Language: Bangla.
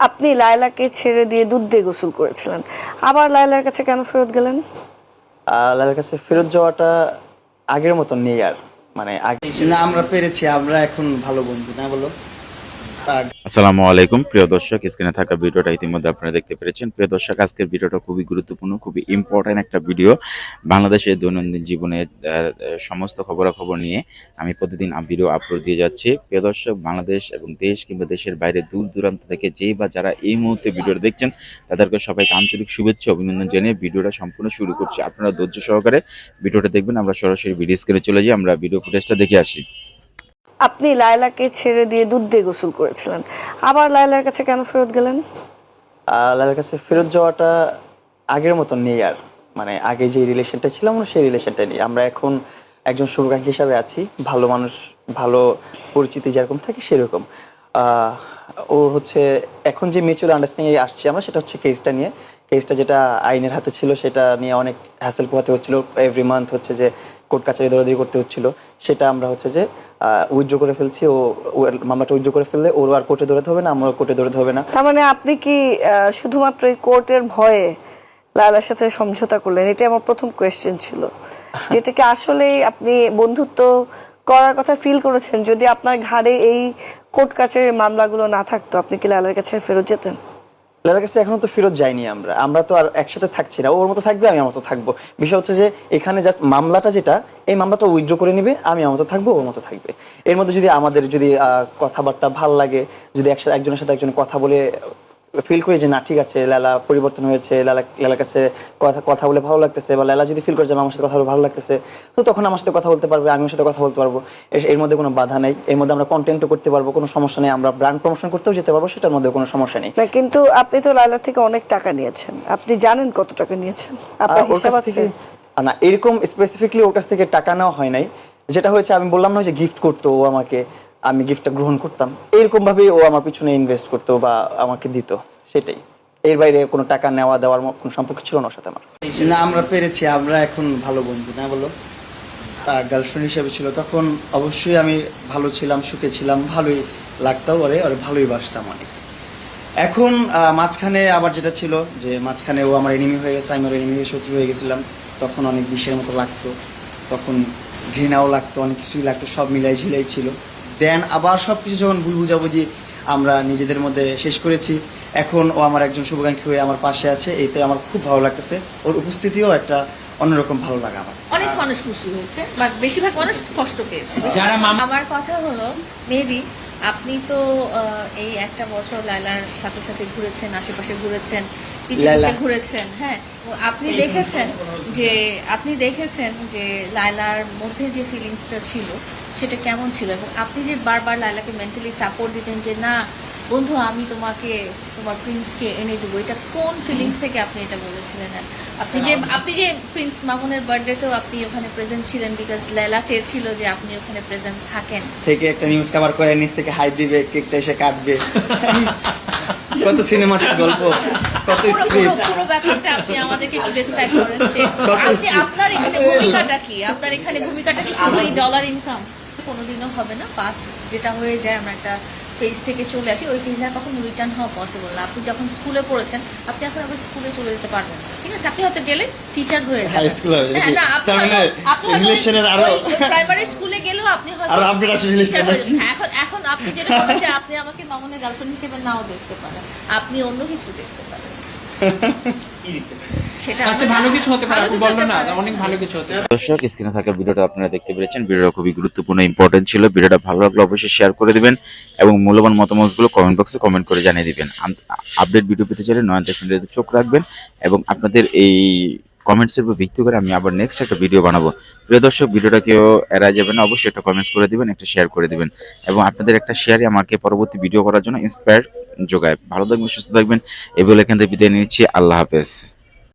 আপনি লায়লাকে ছেড়ে দিয়ে দুধ দিয়ে গোসল করেছিলেন। আবার লায়লার কাছে কেন ফেরত গেলেন? লায়লার কাছে ফেরত যাওয়াটা আগের মতন নেই আর মানে আগে না আমরা পেরেছি আমরা এখন ভালো বন্ধু না বলো? আসসালামু আলাইকুম, প্রিয় দর্শক, স্ক্রিনে থাকা ভিডিওটা ইতিমধ্যে আপনারা দেখতে পেরেছেন। প্রিয় দর্শক, আজকের ভিডিওটা খুবই গুরুত্বপূর্ণ, খুবই ইম্পর্ট্যান্ট একটা ভিডিও। বাংলাদেশের দৈনন্দিন জীবনে সমস্ত খবরাখবর নিয়ে আমি প্রতিদিন ভিডিও আপলোড দিয়ে যাচ্ছি। প্রিয় দর্শক, বাংলাদেশ এবং দেশ কিংবা দেশের বাইরে দূর দূরান্ত থেকে যেই বা যারা এই মুহূর্তে ভিডিওটা দেখছেন, তাদেরকে সবাইকে আন্তরিক শুভেচ্ছা, অভিনন্দন জানিয়ে ভিডিওটা সম্পূর্ণ শুরু করছি। আপনারা ধৈর্য সহকারে ভিডিওটা দেখবেন, আমরা সরাসরি ভিডিও স্ক্রিনে চলে যাই, আমরা ভিডিও ফুটেজটা দেখে আসি। আপনি লায়লাকে ছেড়ে দিয়ে দুধ দিয়ে গোসল করেছিলেন। আবার লায়লার কাছে কেন ফেরত গেলেন? লায়লার কাছে ফেরত যাওয়াটা আগের মতন নেই আর। মানে আগে যে রিলেশনটা ছিল আমরা সেই রিলেশনটা নেই। আমরা এখন একজন শুভাকাঙ্ক্ষী হিসাবে আছি। ভালো মানুষ, ভালো পরিচিতি যেরকম থাকে সেরকম। ও হচ্ছে এখন যে মিউচুয়াল আন্ডারস্ট্যান্ডিং আসছে আমরা, সেটা হচ্ছে কেসটা নিয়ে। কেসটা যেটা আইনের হাতে ছিল, সেটা নিয়ে অনেক হ্যাসেল পোহাতে হচ্ছিল। এভরি মান্থ হচ্ছে যে কোর্ট কাছারি দৌড়াদৌড়ি করতে হচ্ছিল। সেটা আমরা হচ্ছে যে উইথড্র করে ফেলছি, ও মামলাটা উইথড্র করে ফেললে ওর আর কোর্টে দৌড়াতে হবে না আমার কোর্টে দৌড়াতে হবে না। তার মানে আপনি কি শুধুমাত্র এই কোর্টের ভয়ে লায়লার সাথে সমঝোতা করলেন? এটা আমার প্রথম কোয়েশ্চেন ছিল। যেটাকে আসলেই আপনি বন্ধুত্ব করার কথা ফিল করেছেন? যদি আপনার ঘাড়ে এই কোর্ট কাছারির মামলাগুলো না থাকতো, আপনি কি লায়লার কাছে ফেরত যেতেন? লালার কাছে এখনও তো ফেরত যায়নি আমরা। আমরা তো আর একসাথে থাকছি না। ওর মতো থাকবে, আমি আমার মতো থাকব। বিষয় হচ্ছে যে, এখানে জাস্ট মামলাটা যেটা, এই মামলাটা উইথড্র করে নিবে, আমি আমার মতো থাকব ওর মতো থাকবে। এর মধ্যে যদি আমাদের যদি কথাবার্তা ভালো লাগে, যদি একসাথে, একজনের সাথে একজন কথা বলে ফিল করি যে না ঠিক আছে লালা পরিবর্তন হয়েছে লালা লালার কাছে কথা কথা বলে ভালো লাগতেছে বা লালা যদি ফিল করে যে আমার সাথে কথা বলে ভালো লাগতেছে তো তখন আমার সাথে কথা বলতে পারবে আমি ওর সাথে কথা বলতে পারব। এর- মধ্যে কোনো বাধা নেই এর মধ্যে আমরা কন্টেন্টও করতে পারব কোনো সমস্যা নেই আমরা ব্র্যান্ড প্রমোশন করতেও যেতে পারব সেটার মধ্যে কোনো সমস্যা নেই। না কিন্তু আপনি তো লায়লার থেকে অনেক টাকা নিয়েছেন। আপনি জানেন কত টাকা নিয়েছেন? আপনার হিসাব আছে? না এরকম স্পেসিফিকলি ওর কাছ থেকে টাকা নেওয়া হয় নাই। যেটা হয়েছে আমি বললাম না যে গিফট করতো ও আমাকে। আমি গিফটটা গ্রহণ করতাম। এরকম ভাবেই ও আমার পিছনে ইনভেস্ট করতো বা আমাকে দিত, সেটাই। এর বাইরে কোনো টাকা নেওয়া দেওয়ার কোনো সম্পর্ক ছিল না সাথে আমার। না, আমরা পেরেছি, আমরা এখন ভালো বন্ধু, না বলো? তা গার্লফ্রেন্ড হিসেবে ছিল, তখন অবশ্যই আমি ভালো ছিলাম, সুখে ছিলাম, ভালোই লাগতাম ওরে আর ভালোই বাসতাম অনেক। এখন মাঝখানে আবার যেটা ছিল যে, মাঝখানে ও আমার এনিমি হয়ে গেছে, আমি এনিমি হয়ে শত্রু হয়ে গেছিলাম, তখন অনেক বিষের মতো লাগতো, তখন ঘৃণাও লাগতো, অনেক কিছুই লাগতো, সব মিলাই ঝিলাই ছিল। দেন আবার সব কিছু যখন ভুল বুঝাবুঝি আমরা নিজেদের মধ্যে শেষ করেছি এখন ও আমার একজন শুভাকাঙ্ক্ষী হয়ে আমার পাশে আছে এইতে আমার খুব ভালো লাগতেছে। ওর উপস্থিতিও একটা অন্যরকম ভালো লাগা আমার অনেক মানুষ খুশি হয়েছে বা বেশিরভাগ মানুষ কষ্ট পেয়েছে। আমার কথা হলো মেবি আপনি তো আহ, এই একটা বছর লাইলার সাথে সাথে ঘুরেছেন আশেপাশে ঘুরেছেন পিছিয়ে পিছিয়ে ঘুরেছেন হ্যাঁ। আপনি দেখেছেন যে আপনি দেখেছেন যে লাইলার মধ্যে যে ফিলিংসটা ছিল সেটা কেমন ছিল? এবং আপনি যে বারবার লাইলাকে মেন্টালি সাপোর্ট দিতেন যে না বন্ধু আমি তোমাকে তোমার প্রিন্সকে এনে দেবো। এটা কোন ফিলিংস থেকে আপনি এটা বলেছিলেন? আপনি যে আপনি যে প্রিন্স মামুনের বার্থডেতেও আপনি ওখানে প্রেজেন্ট ছিলেন বিকজ লেলা চেয়েছিল যে আপনি ওখানে প্রেজেন্ট থাকেন। থেকে একটা নিউজ কভার করে নিচ থেকে হাই দিবে কেকটা এসে কাটবে। কত সিনেমাটিক গল্প কত স্ক্রিপ্ট পুরো ব্যাপারটা আপনি আমাদেরকে একটু ডেসক্রাইব করেন যে আপনি আপনার এখানে ভূমিকাটা কি? আপনার এখানে ভূমিকাটা কি শুধু এই ডলার ইনকাম কোনোদিনও হবে না পাস যেটা হয়ে যায় আমরা একটা পেজ থেকে চলে আসি ওই পেজে আর কখনো রিটার্ন হওয়া পসিবল না। আপনি যখন স্কুলে পড়েছেন আপনি এখন আবার স্কুলে চলে যেতে পারবেন ঠিক আছে? আপনি হয়তো গেলে টিচার হয়ে যাবেন। হ্যাঁ, না আপনি মানে প্রাইমারি স্কুলে গেলেও আপনি হয়ে। হ্যাঁ, এখন এখন আপনি যেটা যে আপনি আমাকে মামনের গার্লফ্রেন্ড হিসেবে নাও দেখতে পারেন। আপনি অন্য কিছু দেখতে পারেন। দর্শক স্ক্রিনে থাকা ভিডিওটা আপনারা দেখতে পেরেছেন। ভিডিওটা খুবই গুরুত্বপূর্ণ ইম্পর্টেন্ট ছিল। ভিডিওটা ভালো লাগলে অবশ্যই শেয়ার করে দিবেন এবং মূল্যবান মতামতগুলো কমেন্ট বক্সে কমেন্ট করে জানিয়ে দিবেন। আপডেট ভিডিও পেতে চাইলে নয়ন চোখ রাখবেন এবং আপনাদের এই কমেন্টসের উপর ভিত্তি করে আমি আবার নেক্সট একটা ভিডিও বানাবো। প্রিয় দর্শক ভিডিওটা কেউ এড়া যাবে না অবশ্যই একটা কমেন্টস করে দিবেন একটা শেয়ার করে দিবেন। এবং আপনাদের একটা শেয়ারই আমাকে পরবর্তী ভিডিও করার জন্য ইন্সপায়ার যোগায় ভালো থাকবেন সুস্থ থাকবেন। এই এখান থেকে বিদায় নিচ্ছি। আল্লাহ হাফেজ।